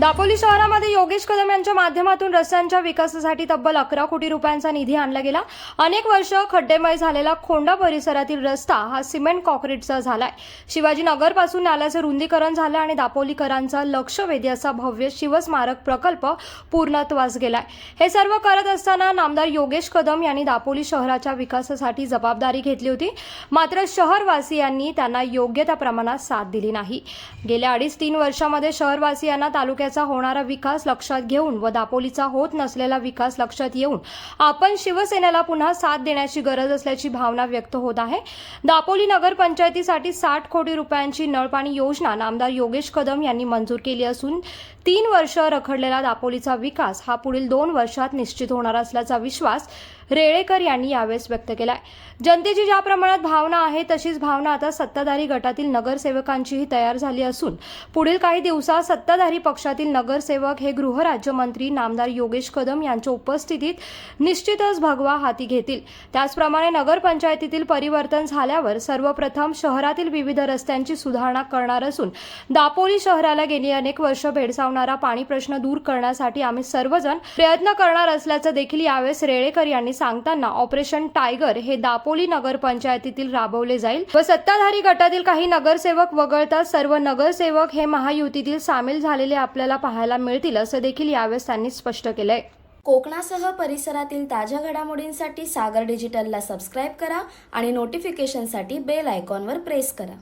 दापोली शहरामध्ये योगेश कदम यांच्या माध्यमातून रस्त्यांच्या विकासासाठी तब्बल अकरा कोटी रुपयांचा निधी आणला गेला. अनेक वर्ष खड्डेमय झालेला खोंडा परिसरातील रस्ता हा सिमेंट कॉक्रीटचा झालाय. शिवाजीनगरपासून नाल्याचं रुंदीकरण झालं आणि दापोलीकरांचा लक्षवेधी असा भव्य शिवस्मारक प्रकल्प पूर्णत्वास गेलाय. हे सर्व करत असताना नामदार योगेश कदम यांनी दापोली शहराच्या विकासासाठी जबाबदारी घेतली होती. मात्र शहरवासियांनी त्यांना योग्य त्या प्रमाणात साथ दिली नाही. गेल्या अडीच तीन वर्षामध्ये शहरवासियांना तालुक्यात तालुक्याचा होणारा विकास लक्षात घेऊन व दापोलीचा होत नसलेला विकास लक्षात येऊन आपण शिवसेनेला पुन्हा साथ देण्याची गरज असल्याची भावना व्यक्त होत आहे. दापोली नगरपंचायतीसाठी साठ कोटी रुपयांची नळपाणी योजना नामदार योगेश कदम यांनी मंजूर केली असून तीन वर्ष रखडलेला दापोलीचा विकास हा पुढील दोन वर्षात निश्चित होणार असल्याचा विश्वास रेळेकर यांनी यावेळेस व्यक्त केलाय. जनतेची ज्या प्रमाणात भावना आहे तशीच भावना आता सत्ताधारी गटातील नगरसेवकांचीही तयार झाली असून पुढील काही दिवसात सत्ताधारी पक्षातील नगरसेवक हे गृहराज्यमंत्री नामदार योगेश कदम यांच्या उपस्थितीत निश्चितच भगवा हाती घेतील. त्याचप्रमाणे नगरपंचायतीतील परिवर्तन झाल्यावर सर्वप्रथम शहरातील विविध रस्त्यांची सुधारणा करणार असून दापोली शहराला गेली अनेक वर्ष भेडसावणारा पाणी प्रश्न दूर करण्यासाठी आम्ही सर्वजण प्रयत्न करणार असल्याचं देखील यावेळेस रेळेकर यांनी सांगताना ऑपरेशन टायगर हे दापोली नगरपंचायतीतील राबवले जाईल व सत्ताधारी गटातील काही नगरसेवक वगळता सर्व नगरसेवक हे महायुतीतील सामील झालेले आपल्याला पाहायला मिळतील असं देखील यावेळेस त्यांनी स्पष्ट केलंय. कोकणासह परिसरातील ताज्या घडामोडींसाठी सागर डिजिटलला सबस्क्राईब करा आणि नोटिफिकेशनसाठी बेल आयकॉनवर प्रेस करा.